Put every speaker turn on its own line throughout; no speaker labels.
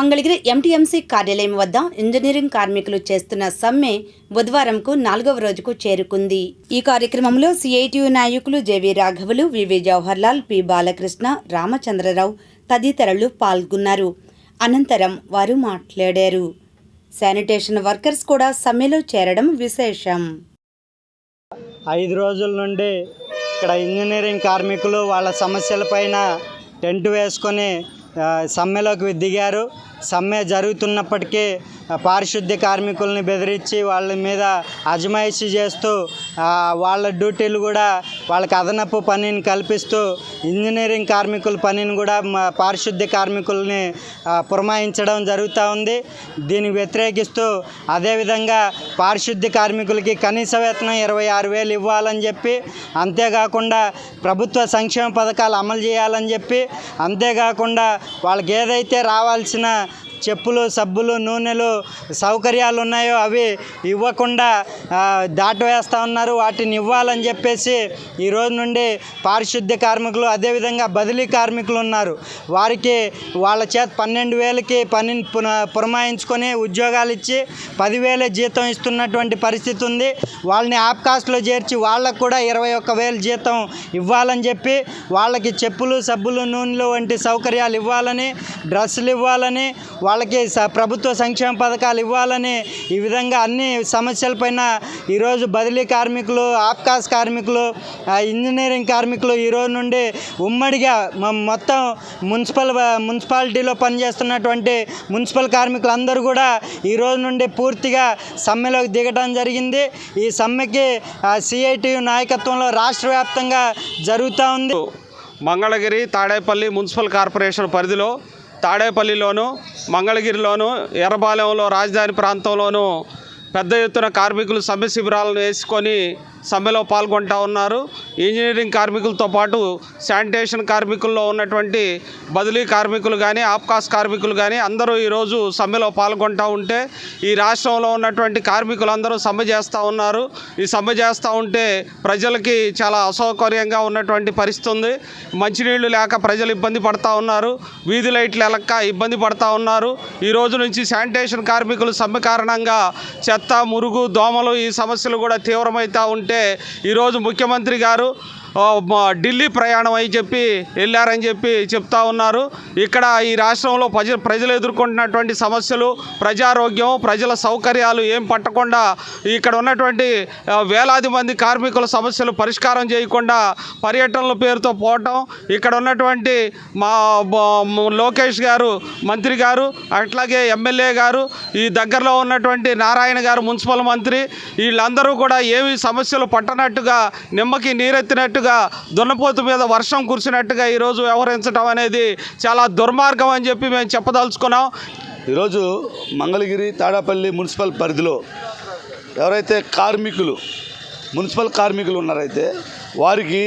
Mangalagiri MTMC కార్యాలయం వద్ద engineering కార్మికులు చేస్తున్న సమ్మె బుధవారంకు నాలుగవ రోజుకు చేరుకుంది. ఈ కార్యక్రమంలో సిఐటియు నాయకులు J V రాఘవులు V V Jawaharlal P Balakrishna Ramachandra Rao తదితరులు పాల్గొన్నారు. అనంతరం వారు మాట్లాడారు. శానిటేషన్ వర్కర్స్ కూడా సమ్మెలో చేరడం విశేషం.
ఐదు రోజుల నుండి ఇక్కడ ఇంజనీరింగ్ కార్మికులు వాళ్ళ సమస్యలపైన టెంట్ వేసుకొని సమ్మెలోకి దిగారు. సమ్మె జరుగుతున్నప్పటికీ పారిశుద్ధ్య కార్మికుల్ని బెదిరించి వాళ్ళ మీద అజమాయిషీ చేస్తూ వాళ్ళ డ్యూటీలు కూడా వాళ్ళకి అదనపు పనిని కల్పిస్తూ ఇంజనీరింగ్ కార్మికుల పనిని కూడా మా పారిశుద్ధ్య కార్మికుల్ని పురమాయించడం జరుగుతూ ఉంది. దీనికి వ్యతిరేకిస్తూ అదేవిధంగా పారిశుద్ధ్య కార్మికులకి కనీస వేతనం ఇరవై ఆరు వేలు ఇవ్వాలని చెప్పి అంతేకాకుండా ప్రభుత్వ సంక్షేమ పథకాలు అమలు చేయాలని చెప్పి అంతేకాకుండా వాళ్ళకి ఏదైతే రావాల్సిన చెప్పులు సబ్బులు నూనెలు సౌకర్యాలు ఉన్నాయో అవి ఇవ్వకుండా దాటవేస్తూ ఉన్నారు. వాటిని ఇవ్వాలని చెప్పేసి ఈ రోజు నుండి పారిశుద్ధ్య కార్మికులు అదేవిధంగా బదిలీ కార్మికులు ఉన్నారు. వారికి వాళ్ళ చేత పన్నెండు వేలకి పనిని పున పురమాయించుకొని ఉద్యోగాలు ఇచ్చి పదివేలే జీతం ఇస్తున్నటువంటి పరిస్థితి ఉంది. వాళ్ళని యాప్ కాస్ట్లో చేర్చి వాళ్ళకు కూడా ఇరవై ఒక్క వేలు జీతం ఇవ్వాలని చెప్పి వాళ్ళకి చెప్పులు సబ్బులు నూనెలు వంటి సౌకర్యాలు ఇవ్వాలని డ్రెస్సులు ఇవ్వాలని వాళ్ళకి ప్రభుత్వ సంక్షేమ పథకాలు ఇవ్వాలని ఈ విధంగా అన్ని సమస్యలపైన ఈరోజు బదిలీ కార్మికులు ఆప్కాస్ కార్మికులు ఇంజనీరింగ్ కార్మికులు ఈ రోజు నుండి ఉమ్మడిగా మొత్తం మున్సిపల్ మున్సిపాలిటీలో పనిచేస్తున్నటువంటి మున్సిపల్ కార్మికులు అందరూ కూడా ఈ రోజు నుండి పూర్తిగా సమ్మెలోకి దిగడం జరిగింది. ఈ సమ్మెకి సిఐటి నాయకత్వంలో రాష్ట్ర వ్యాప్తంగా జరుగుతూ ఉంది.
మంగళగిరి తాడేపల్లి మున్సిపల్ కార్పొరేషన్ పరిధిలో తాడేపల్లిలోను మంగళగిరిలోను ఎర్రబాలెంలో రాజధాని ప్రాంతంలోను పెద్ద ఎత్తున కార్మికులు సమ్మె శిబిరాలను వేసుకొని సమ్మెలో పాల్గొంటా ఉన్నారు. ఇంజనీరింగ్ కార్మికులతో పాటు శానిటేషన్ కార్మికుల్లో ఉన్నటువంటి బదిలీ కార్మికులు కానీ ఆప్కాస్ కార్మికులు కానీ అందరూ ఈరోజు సమ్మెలో పాల్గొంటూ ఉంటే ఈ రాష్ట్రంలో ఉన్నటువంటి కార్మికులందరూ సమ్మె చేస్తూ ఉన్నారు. ఈ సమ్మె చేస్తూ ఉంటే ప్రజలకి చాలా అసౌకర్యంగా ఉన్నటువంటి పరిస్థితి ఉంది మంచినీళ్ళు లేక ప్రజలు ఇబ్బంది పడతా ఉన్నారు. వీధి లైట్లు ఎలక్క ఇబ్బంది పడతా ఉన్నారు. ఈ రోజు నుంచి శానిటేషన్ కార్మికులు సమ్మె కారణంగా చెత్త మురుగు దోమలు ఈ సమస్యలు కూడా తీవ్రమవుతూ ఉంటే ఈరోజు ముఖ్యమంత్రి గారు ఢిల్లీ ప్రయాణం అని చెప్పి వెళ్ళారని చెప్పి చెప్తా ఉన్నారు. ఇక్కడ ఈ రాష్ట్రంలో ప్రజ ప్రజలు ఎదుర్కొంటున్నటువంటి సమస్యలు ప్రజారోగ్యం ప్రజల సౌకర్యాలు ఏం పట్టకుండా ఇక్కడ ఉన్నటువంటి వేలాది మంది కార్మికుల సమస్యలు పరిష్కారం చేయకుండా పర్యటనల పేరుతో పోవటం ఇక్కడ ఉన్నటువంటి మా లోకేష్ గారు మంత్రి గారు అట్లాగే ఎమ్మెల్యే గారు ఈ దగ్గరలో ఉన్నటువంటి నారాయణ గారు మున్సిపల్ మంత్రి వీళ్ళందరూ కూడా ఏమి సమస్యలు పట్టనట్టుగా నిమ్మకి నీరెత్తినట్టు నీరెత్తినట్టుగా దున్నపోతు మీద వర్షం కురిసినట్టుగా ఈరోజు వ్యవహరించడం అనేది చాలా దుర్మార్గం అని చెప్పి మేము చెప్పదలుచుకున్నాం.
ఈరోజు మంగళగిరి తాడాపల్లి మున్సిపల్ పరిధిలో ఎవరైతే కార్మికులు మున్సిపల్ కార్మికులు ఉన్నారైతే వారికి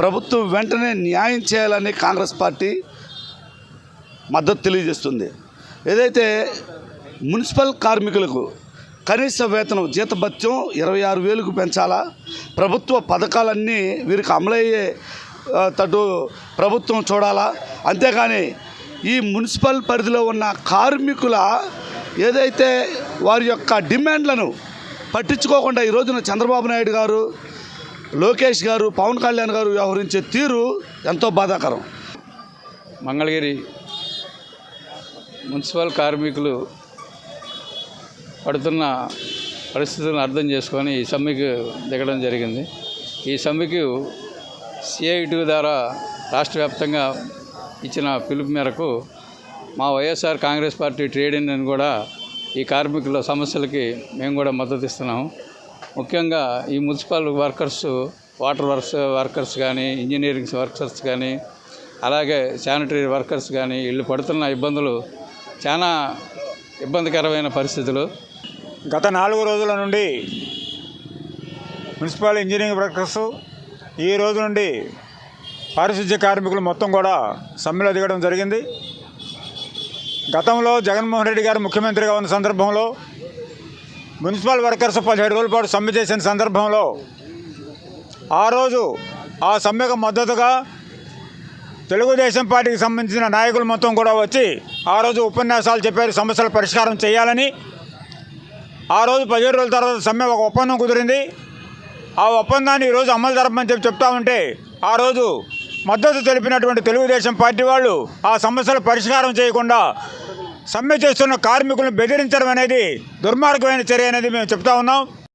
ప్రభుత్వం వెంటనే న్యాయం చేయాలని కాంగ్రెస్ పార్టీ మద్దతు తెలియజేస్తుంది. ఏదైతే మున్సిపల్ కార్మికులకు కనీస వేతనం జీతభత్యం ఇరవై ఆరు వేలకు పెంచాలా? ప్రభుత్వ పథకాలన్నీ వీరికి అమలయ్యే ఆ, తటు ప్రభుత్వం చూడాలా? అంతేకాని ఈ మున్సిపల్ పరిధిలో ఉన్న కార్మికుల ఏదైతే వారి యొక్క డిమాండ్లను పట్టించుకోకుండా ఈ రోజున చంద్రబాబు నాయుడు గారు లోకేష్ గారు పవన్ కళ్యాణ్ గారు వ్యవహరించే తీరు ఎంతో బాధాకరం.
మంగళగిరి మున్సిపల్ కార్మికులు పడుతున్న పరిస్థితులను అర్థం చేసుకొని ఈ సమ్మెకు దిగడం జరిగింది. ఈ సమ్మెకు సిఐటి ద్వారా రాష్ట్ర వ్యాప్తంగా ఇచ్చిన పిలుపు మేరకు మా YSR Congress party trade union కూడా ఈ కార్మికుల సమస్యలకి మేము కూడా మద్దతు ఇస్తున్నాము. ముఖ్యంగా ఈ municipal workers water works workers కానీ ఇంజనీరింగ్ వర్కర్స్ కానీ అలాగే శానిటరీ వర్కర్స్ కానీ వీళ్ళు పడుతున్న ఇబ్బందులు చాలా ఇబ్బందికరమైన పరిస్థితులు.
గత నాలుగు రోజుల నుండి మున్సిపల్ ఇంజనీరింగ్ వర్కర్స్ ఈ రోజు నుండి పారిశుద్ధ్య కార్మికులు మొత్తం కూడా సమ్మెలో దిగడం జరిగింది. గతంలో జగన్మోహన్ రెడ్డి గారు ముఖ్యమంత్రిగా ఉన్న సందర్భంలో మున్సిపల్ వర్కర్స్ పదిహేడు రోజుల పాటు సమ్మె చేసిన సందర్భంలో ఆ రోజు ఆ సమ్మెకు మద్దతుగా తెలుగుదేశం పార్టీకి సంబంధించిన నాయకులు మొత్తం కూడా వచ్చి ఆ రోజు ఉపన్యాసాలు చెప్పారు. సమస్యల పరిష్కారం చేయాలని ఆ రోజు పదిహేడు రోజుల తర్వాత సమ్మె ఒక ఒప్పందం కుదిరింది. ఆ ఒప్పందాన్ని ఈరోజు అమలు జరపమని చెప్పి చెప్తా ఉంటే ఆ రోజు మద్దతు తెలిపినటువంటి తెలుగుదేశం పార్టీ వాళ్ళు ఆ సమస్యల పరిష్కారం చేయకుండా సమ్మె చేస్తున్న కార్మికులను బెదిరించడం అనేది దుర్మార్గమైన చర్య అనేది మేము చెప్తా ఉన్నాం.